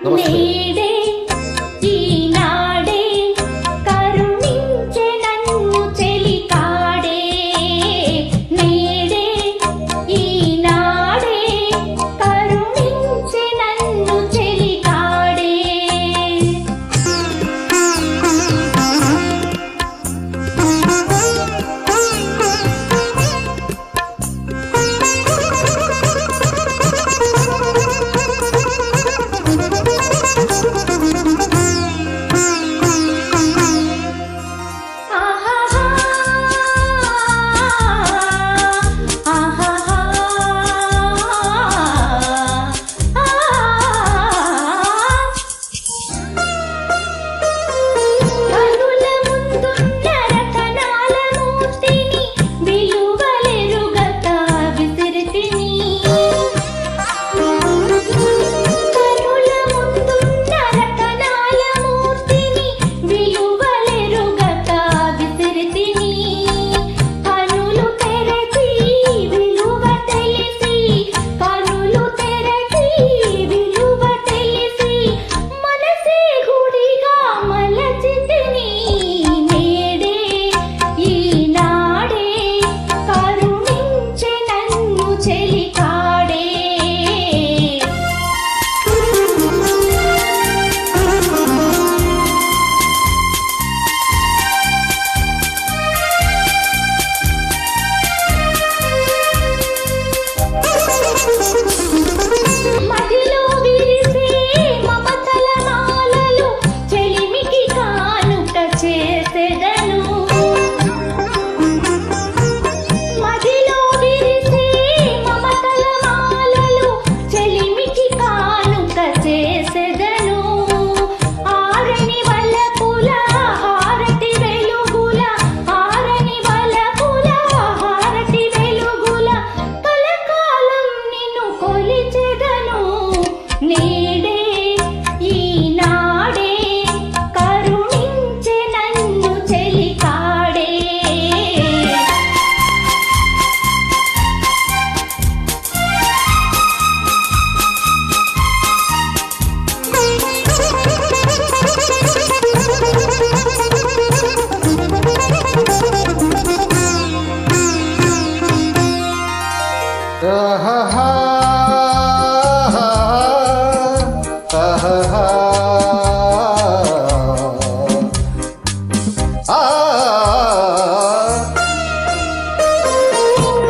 那么谁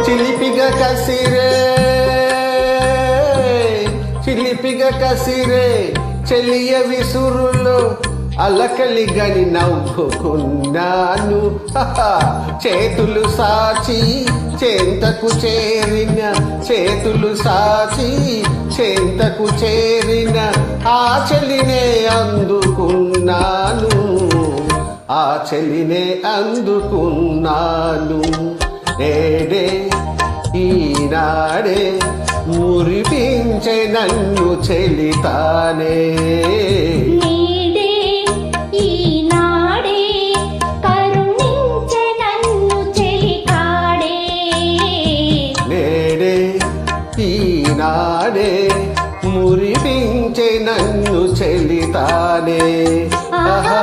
చిలిపిగ కసిరే చిలిపిగ కసిరే చెలియ విసురులో అలకలిగని నవ్వుకున్నాను. చేతులు సాచి చెంతకు చేరిన చేతులు సాచి చెంతకు చేరిన ఆచలినే అందుకున్నాను. ఆచలినే అందుకున్నాను. నేడే ఈనాడే మురిపించే నన్ను చెలితానే. చెల్లితానే ఆహా